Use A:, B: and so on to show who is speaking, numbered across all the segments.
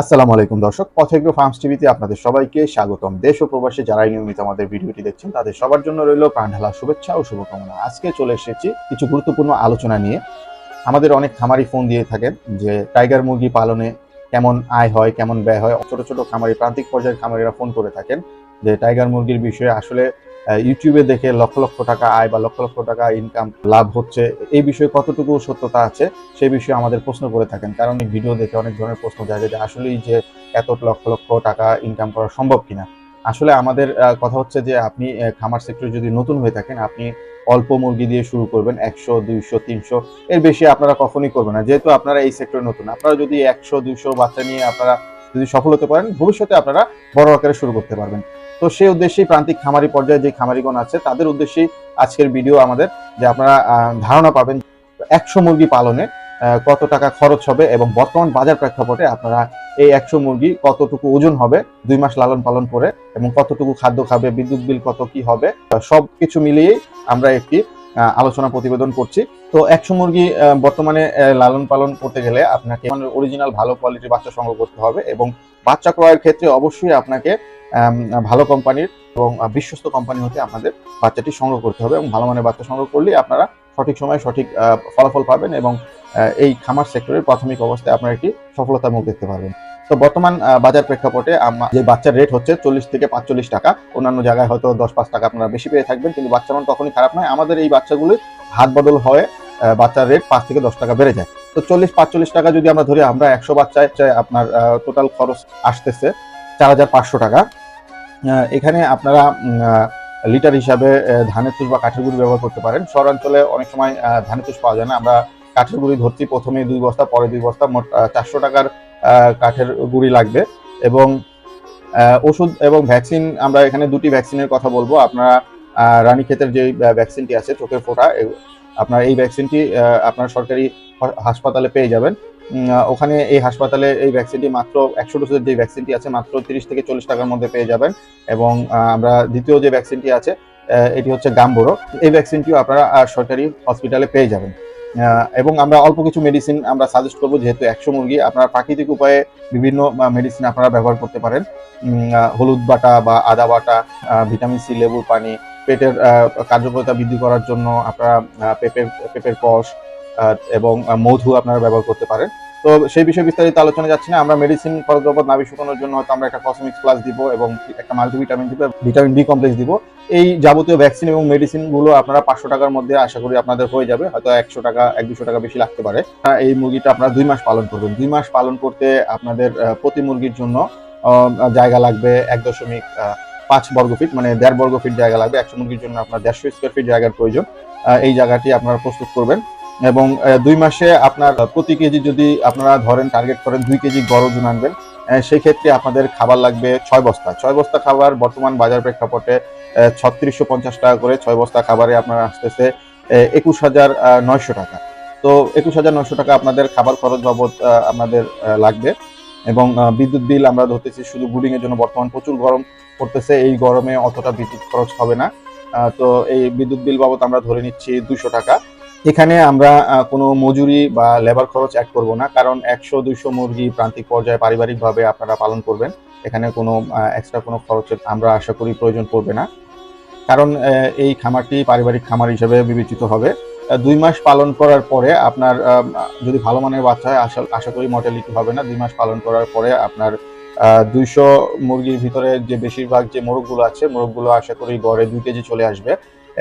A: আসসালামু আলাইকুম দর্শক, পথেগ্র ফার্মস টিভিতে আপনাদের সবাইকে স্বাগতম। দেশ ও প্রবাসী যারাই নিয়মিত আমাদের ভিডিওটি দেখছেন, তাদের সবার জন্য রইল প্রাণঢালা শুভেচ্ছা ও শুভকামনা। আজকে চলে এসেছি কিছু গুরুত্বপূর্ণ আলোচনা নিয়ে। আমাদের অনেক খামারি ফোন দিয়ে থাকেন যে, টাইগার মুরগি পালনে কেমন আয় হয়, কেমন ব্যয় হয়? ছোট ছোট খামারি, প্রান্তিক পর্যায়ের খামারিরা ফোন করে থাকেন যে, টাইগার মুরগির বিষয়ে আসলে ইউটিউবে দেখে লক্ষ লক্ষ টাকা আয় বা লক্ষ লক্ষ টাকা ইনকাম লাভ হচ্ছে। এই বিষয়ে কতটুকু সত্যতা আছে সেই বিষয়ে আমাদের প্রশ্ন করে থাকেন। কারণ এই ভিডিও দেখে অনেক ধরনের প্রশ্ন জাগে যে আসলেই যে এত লক্ষ লক্ষ টাকা ইনকাম করা সম্ভব কিনা? আসলে আমাদের কথা হচ্ছে যে, আপনি খামার সেক্টরে যদি নতুন হয়ে থাকেন, আপনি অল্প মুরগি দিয়ে শুরু করবেন, একশো, দুইশো, তিনশো। এর বেশি আপনারা কখনোই করবেন না। যেহেতু আপনারা এই সেক্টরে নতুন, আপনারা যদি একশো, দুইশো বাচ্চা নিয়ে আপনারা যদি সফল হতে পারেন, ভবিষ্যতে আপনারা বড় আকারে শুরু করতে পারবেন। তো সেই উদ্দেশ্যেই প্রান্তিক খামারি পর্যায়ে যে খামারিগণ আছে, তাদের উদ্দেশ্যেই আজকের ভিডিও আমাদের যে আপনারা ধারণা পাবেন একশো মুরগি পালনে কত টাকা খরচ হবে এবং বর্তমান বাজার প্রেক্ষাপটে আপনারা এই একশো মুরগি কতটুকু ওজন হবে, দুই মাস লালন পালন করে এবং কতটুকু খাদ্য খাবে, বিদ্যুৎ বিল কত কি হবে সব কিছু মিলিয়েই আমরা একটি আলোচনা প্রতিবেদন করছি। তো একশো মুরগি বর্তমানে লালন পালন করতে গেলে আপনাকে অরিজিনাল ভালো কোয়ালিটির বাচ্চা সংগ্রহ করতে হবে এবং বাচ্চা ক্রয়ের ক্ষেত্রে অবশ্যই আপনাকে ভালো কোম্পানির এবং বিশ্বস্ত কোম্পানি হতে আপনাদের বাচ্চাটি সংগ্রহ করতে হবে এবং ভালো মানের বাচ্চা সংগ্রহ করলে আপনারা সঠিক সময়ে সঠিক ফলাফল পাবেন এবং এই খামার সেক্টরের প্রাথমিক অবস্থায় আপনারা একটি সফলতার মুখ দেখতে পারবেন তো বর্তমান বাজার প্রেক্ষাপটে যে বাচ্চার রেট হচ্ছে চল্লিশ থেকে পাঁচচল্লিশ টাকা, অন্যান্য জায়গায় হয়তো দশ পাঁচ টাকা আপনারা বেশি পেয়ে থাকবেন, কিন্তু বাচ্চা মান কখনই খারাপ নয়। আমাদের এই বাচ্চাগুলি হাত বদল হয়ে বাচ্চার রেট পাঁচ থেকে দশ টাকা বেড়ে যায়। তো চল্লিশ পাঁচচল্লিশ টাকা যদি আমরা ধরি, আমরা একশো বাচ্চায়, আপনার টোটাল খরচ আসতেছে। চার হাজার পাঁচশো টাকা। এখানে আপনারা লিটার হিসাবে ধানের তুষ বা কাঠের গুঁড়ি ব্যবহার করতে পারেন। শহরাঞ্চলে অনেক সময় ধানের তুষ পাওয়া যায় না। আমরা কাঠের গুঁড়ি ধরছি, প্রথমে দুই বস্তা, পরে দুই বস্তা, মোট চারশো টাকার কাঠের গুঁড়ি লাগবে। এবং ওষুধ এবং ভ্যাকসিন, আমরা এখানে দুটি ভ্যাকসিনের কথা বলব। আপনারা রানীক্ষেতের যে ভ্যাকসিনটি আছে, চোখের ফোঁটা আপনার এই ভ্যাকসিনটি আপনার সরকারি হাসপাতালে পেয়ে যাবেন। ওখানে এই হাসপাতালে এই ভ্যাকসিনটি মাত্র একশো ডোজের যে ভ্যাকসিনটি আছে, মাত্র তিরিশ থেকে চল্লিশ টাকার মধ্যে পেয়ে যাবেন। এবং আমরা দ্বিতীয় যে ভ্যাকসিনটি আছে এটি হচ্ছে গাম্বোরো। এই ভ্যাকসিনটিও আপনারা সরকারি হসপিটালে পেয়ে যাবেন। এবং আমরা অল্প কিছু মেডিসিন আমরা সাজেস্ট করব, যেহেতু একশো মুরগি, আপনারা প্রাকৃতিক উপায়ে বিভিন্ন মেডিসিন আপনারা ব্যবহার করতে পারেন। হলুদ বাটা বা আদা বাটা ভিটামিন সি লেবুর পানি, পেটের কার্যকারিতা বৃদ্ধি করার জন্য আপনারা পেঁপের পেঁপের কষ এবং মধু আপনারা ব্যবহার করতে পারেন। তো সেই বিষয়ে বিস্তারিত আলোচনা যাচ্ছে না। আমরা মেডিসিন খরচ নাভি শুকানোর জন্য হয়তো আমরা একটা কসমিক্স প্লাস দিব এবং একটা মাল্টিভিটামিন দিব ভিটামিন বি কমপ্লেক্স দিব। এই যাবতীয় ভ্যাকসিন এবং মেডিসিনগুলো আপনারা পাঁচশো টাকার মধ্যে আশা করি আপনাদের হয়ে যাবে। হয়তো একশো টাকা, এক দুশো টাকা বেশি লাগতে পারে। এই মুরগিটা আপনারা দুই মাস পালন করবেন। দুই মাস পালন করতে আপনাদের প্রতি মুরগির জন্য জায়গা লাগবে এক দশমিক পাঁচ বর্গ ফিট মানে দেড় বর্গ ফিট জায়গা লাগবে। একশো মুরগির জন্য আপনার দেড়শো স্কোয়ার ফিট জায়গার প্রয়োজন। এই জায়গাটি আপনারা প্রস্তুত করবেন। এবং দুই মাসে আপনার প্রতি কেজি যদি আপনারা ধরেন টার্গেট করেন দুই কেজি ওজন আনবেন সেই ক্ষেত্রে আপনাদের খাবার লাগবে ছয় বস্তা। ছয় বস্তা খাবার বর্তমান বাজার প্রেক্ষাপটে ছত্রিশশো পঞ্চাশ টাকা করে ছয় বস্তা খাবারে আপনার আসতেছে একুশ হাজার নয়শো টাকা। তো একুশ হাজার নয়শো টাকা আপনাদের খাবার খরচ বাবদ আপনাদের লাগবে এবং বিদ্যুৎ বিল আমরা ধরতেছি শুধু এর জন্য, বর্তমান প্রচুর গরম পড়তেছে, এই গরমে অতটা বিদ্যুৎ খরচ হবে না। তো এই বিদ্যুৎ বিল বাবদ আমরা ধরে নিচ্ছি দুশো টাকা। এখানে আমরা কোনো মজুরি বা লেবার খরচ অ্যাড করব না, কারণ একশো, দুইশো মুরগি প্রান্তিক পর্যায়ে পারিবারিকভাবে আপনারা পালন করবেন। এখানে কোনো এক্সট্রা কোনো খরচের আমরা আশা করি প্রয়োজন পড়বে না। কারণ এই খামারটি পারিবারিক খামার হিসেবে বিবেচিত হবে। দুই মাস পালন করার পরে আপনার যদি ভালো মানের বাচ্চা হয়, আশা আশা করি মর্টালিটি হবে না। দুই মাস পালন করার পরে আপনার দুইশো মুরগির ভিতরে যে বেশিরভাগ যে মোরগগুলো আছে, মোরগগুলো আশা করি গড়ে দুই কেজি চলে আসবে।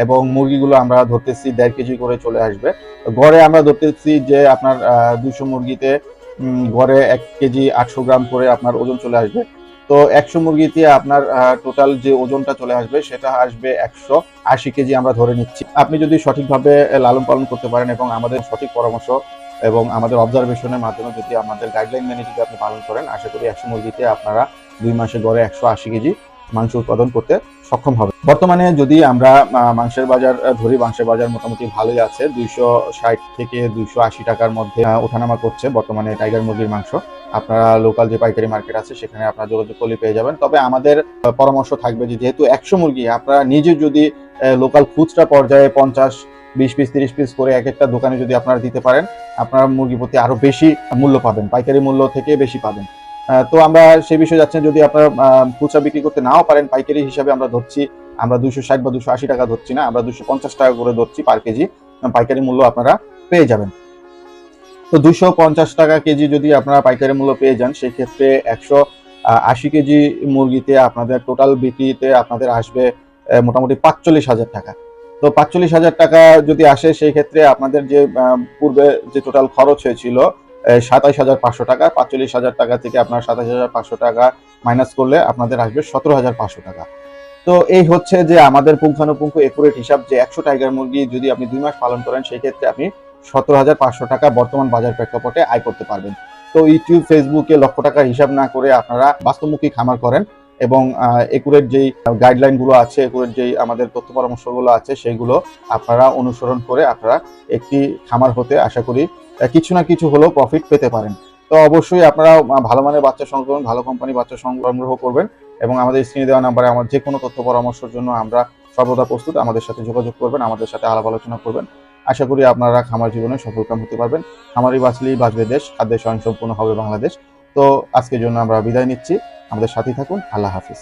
A: এবং মুরগিগুলো আমরা ধরতেছি দেড় কেজি করে চলে আসবে। গড়ে আমরা ধরতেছি যে আপনার দুইশো মুরগিতে গড়ে এক কেজি আটশো গ্রাম করে আপনার ওজন চলে আসবে। তো একশো মুরগিতে আপনার টোটাল যে ওজনটা চলে আসবে সেটা আসবে একশো আশি কেজি আমরা ধরে নিচ্ছি। আপনি যদি সঠিকভাবে লালন পালন করতে পারেন এবং আমাদের সঠিক পরামর্শ এবং আমাদের অবজারভেশনের মাধ্যমে যদি আমাদের গাইডলাইন মেনে যদি আপনি পালন করেন, আশা করি একশো মুরগিতে আপনারা দুই মাসে গড়ে একশো আশি কেজি মাংস উৎপাদন করতে সক্ষম হবে। বর্তমানে যদি আমরা মাংসের বাজার ধরি, মাংসের বাজার মোটামুটি ভালোই আছে। দুইশো ষাট থেকে দুইশো আশি টাকার মধ্যে ওঠানামা করছে বর্তমানে টাইগার মুরগির মাংস। আপনারা লোকাল যে পাইকারি মার্কেট আছে, সেখানে আপনারা যোগাযোগ করলে পেয়ে যাবেন। তবে আমাদের পরামর্শ থাকবে যে যেহেতু একশো মুরগি, আপনারা নিজে যদি লোকাল খুচরা পর্যায়ে পঞ্চাশ, বিশ পিস তিরিশ পিস করে এক একটা দোকানে যদি আপনারা দিতে পারেন, আপনারা মুরগি প্রতি আরও বেশি মূল্য পাবেন, পাইকারি মূল্য থেকে বেশি পাবেন। তো আমরা সেই বিষয়ে যাচ্ছেন যদি আপনারা খুচরা বিক্রি করতে নাও পারেন, পাইকারি হিসাবে আমরা ধরছি, আমরা দুশো ষাট বা দুশো আশি টাকা ধরছি না, আমরা দুশো পঞ্চাশ টাকা করে ধরছি পার কেজি পাইকারি মূল্য আপনারা পেয়ে যাবেন। তো দুশো পঞ্চাশ টাকা কেজি যদি আপনারা পাইকারি মূল্য পেয়ে যান সেই ক্ষেত্রে একশো আশি কেজি মুরগিতে আপনাদের টোটাল বিক্রিতে আপনাদের আসবে মোটামুটি পাঁচচল্লিশ হাজার টাকা। তো পাঁচচল্লিশ হাজার টাকা যদি আসে সেই ক্ষেত্রে আপনাদের যে পূর্বে যে টোটাল খরচ হয়েছিল সাতাইশ হাজার পাঁচশো টাকা, পাঁচচল্লিশ হাজার টাকা থেকে আপনার সাতাইশ হাজার পাঁচশো টাকা মাইনাস করলে আপনাদের আসবে সতেরো হাজার পাঁচশো টাকা। তো এই হচ্ছে যে আমাদের পুঙ্খানুপুঙ্খ একুরেট হিসাব যে একশো টাইগার মুরগি যদি আপনি দুই মাস পালন করেন, সেই ক্ষেত্রে আপনি সতেরো হাজার পাঁচশো টাকা বর্তমান বাজার প্রেক্ষাপটে আয় করতে পারবেন। তো ইউটিউব ফেসবুকে লক্ষ টাকার হিসাব না করে আপনারা বাস্তবমুখী খামার করেন এবং একুরেট যেই গাইডলাইনগুলো আছে একুরেট যেই আমাদের তথ্য পরামর্শগুলো আছে, সেগুলো আপনারা অনুসরণ করে আপনারা একটি খামার হতে আশা করি কিছু না কিছু হলেও প্রফিট পেতে পারেন। তো অবশ্যই আপনারা ভালো মানের বাচ্চা সংগ্রহ ভালো কোম্পানি বাচ্চা সংগ্রহ করবেন এবং আমাদের স্ক্রিনে দেওয়া নাম্বারে আমার যে কোনো তথ্য পরামর্শের জন্য আমরা সর্বদা প্রস্তুত। আমাদের সাথে যোগাযোগ করবেন, আমাদের সাথে আলাপ আলোচনা করবেন। আশা করি আপনারা খামার জীবনে সফলকাম হতে পারবেন। খামারি বাঁচলেই বাঁচবে দেশ, খাদ্যে স্বয়ংসম্পূর্ণ হবে বাংলাদেশ। তো আজকের জন্য আমরা বিদায় নিচ্ছি। আমাদের সাথে থাকুন। আল্লাহ হাফিজ।